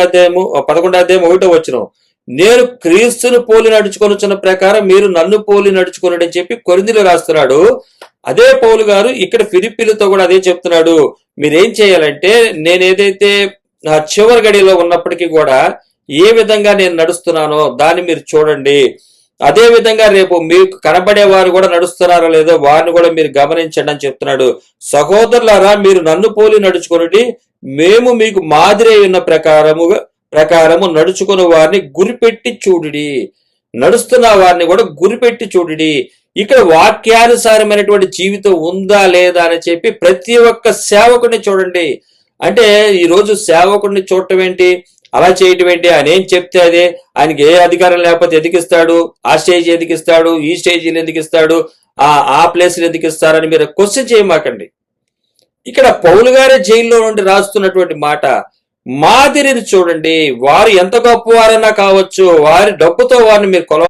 అధ్యాయము పదకొండు అధ్యాయం ఒకటో వచ్చిన నేను క్రీస్తును పోలి నడుచుకొనుచున్న ప్రకారం మీరు నన్ను పోలి నడుచుకున్నాడు అని చెప్పి కొరిందిలో రాస్తున్నాడు. అదే పౌలు గారు ఇక్కడ ఫిలిపిలతో కూడా అదే చెప్తున్నాడు. మీరేం చేయాలంటే నేను ఏదైతే నా చివరి గడిలో ఉన్నప్పటికీ కూడా ఏ విధంగా నేను నడుస్తున్నానో దాన్ని మీరు చూడండి. అదే విధంగా రేపు మీకు కనబడే వారు కూడా నడుస్తున్నారో లేదో వారిని కూడా మీరు గమనించండి అని చెప్తున్నాడు. సహోదరులారా మీరు నన్ను పోలి నడుచుకుని మేము మీకు మాదిరి ఉన్న ప్రకారము ప్రకారము నడుచుకుని వారిని గురిపెట్టి చూడుడి. నడుస్తున్న వారిని కూడా గురిపెట్టి చూడుడి. ఇక్కడ వాక్యానుసారమైనటువంటి జీవితం ఉందా లేదా అని చెప్పి ప్రతి ఒక్క సేవకుడిని చూడండి. అంటే ఈ రోజు సేవకుడిని చూడటం ఏంటి? అలా చేయటం ఏంటి ఆయన ఏం చెప్తే అదే? ఆయనకి ఏ అధికారం లేకపోతే ఎదికిస్తాడు ఆ స్టేజ్ ఎదికిస్తాడు ఈ స్టేజీలు ఎందుకిస్తాడు ఆ ఆ ప్లేస్ ఎందుకిస్తారని మీరు క్వశ్చన్ చేయమాకండి. ఇక్కడ పౌలు గారే జైల్లో నుండి రాస్తున్నటువంటి మాట మాదిరిని చూడండి. వారు ఎంత గొప్పవారైనా కావచ్చు వారి డబ్బుతో వారిని మీరు కొల